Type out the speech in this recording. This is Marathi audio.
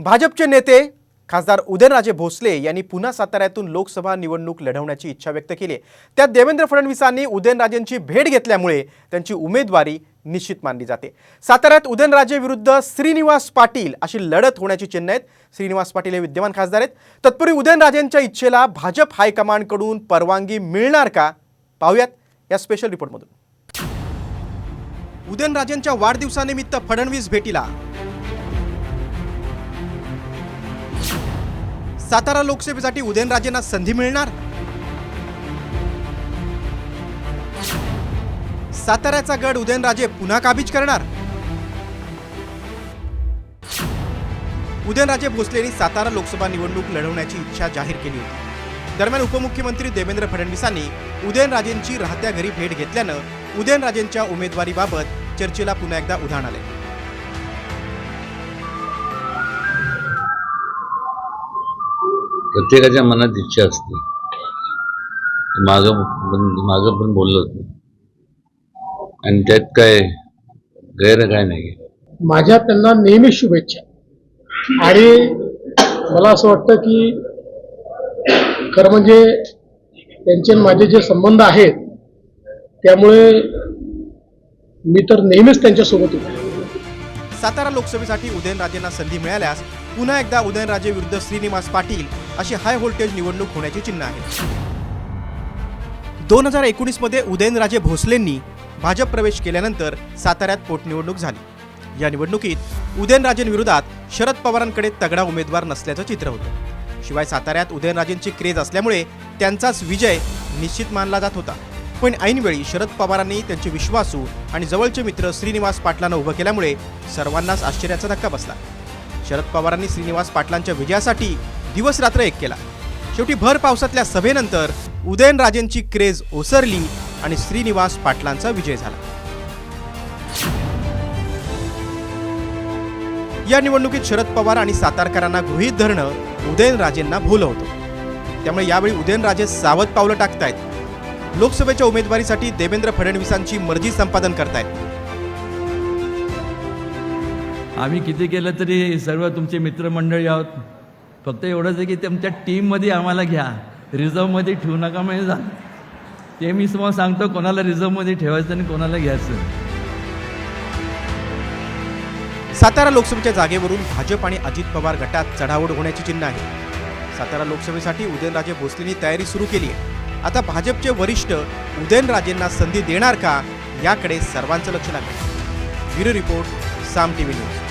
भाजपचे नेते खासदार उदयनराजे भोसले यांनी पुन्हा साताऱ्यातून लोकसभा निवडणूक लढवण्याची इच्छा व्यक्त केली आहे. त्यात देवेंद्र फडणवीसांनी उदयनराजेंची भेट घेतल्यामुळे त्यांची उमेदवारी निश्चित मानली जाते. साताऱ्यात उदयनराजे विरुद्ध श्रीनिवास पाटील अशी लढत होण्याची चिन्ह आहेत. श्रीनिवास पाटील हे विद्यमान खासदार आहेत. तत्पूर्वी उदयनराजेंच्या इच्छेला भाजप हायकमांडकडून परवानगी मिळणार का? पाहूयात या स्पेशल रिपोर्टमधून उदयनराजेंच्या वाढदिवसानिमित्त फडणवीस भेटीला सातारा लोकसभेसाठी उदयनराजेंना संधी मिळणार? साताऱ्याचा गड उदयनराजे पुन्हा काबीज करणार? उदयनराजे भोसलेंनी सातारा लोकसभा निवडणूक लढवण्याची इच्छा जाहीर केली होती. दरम्यान उपमुख्यमंत्री देवेंद्र फडणवीसांनी उदयनराजेंची राहत्या घरी भेट घेतल्यानं उदयनराजेंच्या उमेदवारीबाबत चर्चेला पुन्हा एकदा उधाण आले. प्रत्येकाच्या मनात इच्छा असते. माग माग पण बोललो होतो. आणि त्यात काय गैर काय नाही. माझ्या त्यांना नेहमी शुभेच्छा. आणि मला असं वाटतं की खरं म्हणजे त्यांचे माझे जे संबंध आहेत त्यामुळे मी तर नेहमीच त्यांच्यासोबत होतो. सातारा लोकसभेसाठी उदयनराजेंना संधी मिळाल्यास पुन्हा एकदा उदयनराजे विरुद्ध श्रीनिवास पाटील अशी हाय व्होल्टेज निवडणूक होण्याची चिन्ह आहे. दोन हजार एकोणीसमध्ये उदयनराजे भोसलेंनी भाजप प्रवेश केल्यानंतर साताऱ्यात पोटनिवडणूक झाली. या निवडणुकीत उदयनराजेंविरोधात शरद पवारांकडे तगडा उमेदवार नसल्याचं चित्र होतं. शिवाय साताऱ्यात उदयनराजेंची क्रेज असल्यामुळे त्यांचाच विजय निश्चित मानला जात होता. पण ऐनवेळी शरद पवारांनी त्यांचे विश्वासू आणि जवळचे मित्र श्रीनिवास पाटलांना उभं केल्यामुळे सर्वांनाच आश्चर्याचा धक्का बसला. शरद पवारांनी श्रीनिवास पाटलांच्या विजयासाठी दिवस रात्र एक केला. शेवटी भर पावसातल्या सभेनंतर उदयनराजेंची क्रेज ओसरली आणि श्रीनिवास पाटलांचा विजय झाला. या निवडणुकीत शरद पवार आणि सातारकरांना गृहीत धरणं उदयनराजेंना भूल होतं. त्यामुळे यावेळी उदयनराजे सावध पावलं टाकतायत. लोकसभेच्या उमेदवारीसाठी देवेंद्र फडणवीसांची मर्जी संपादन करतायत. आम्ही किती केलं तरी सर्व तुमचे मित्रमंडळी आहोत. फक्त एवढंच आहे की तुमच्या टीममध्ये आम्हाला घ्या. रिझर्वमध्ये ठेवू नका म्हणजे जा ते मी तुम्हाला सांगतो कोणाला रिझर्वमध्ये ठेवायचं आणि कोणाला घ्यायचं. सातारा लोकसभेच्या जागेवरून भाजप आणि अजित पवार गटात चढावड होण्याची चिन्ह आहे. सातारा लोकसभेसाठी उदयनराजे भोसलेंनी तयारी सुरू केली आहे. आता भाजपचे वरिष्ठ उदयनराजेंना संधी देणार का याकडे सर्वांचं लक्ष लागलं. Bureau report Saam TV news.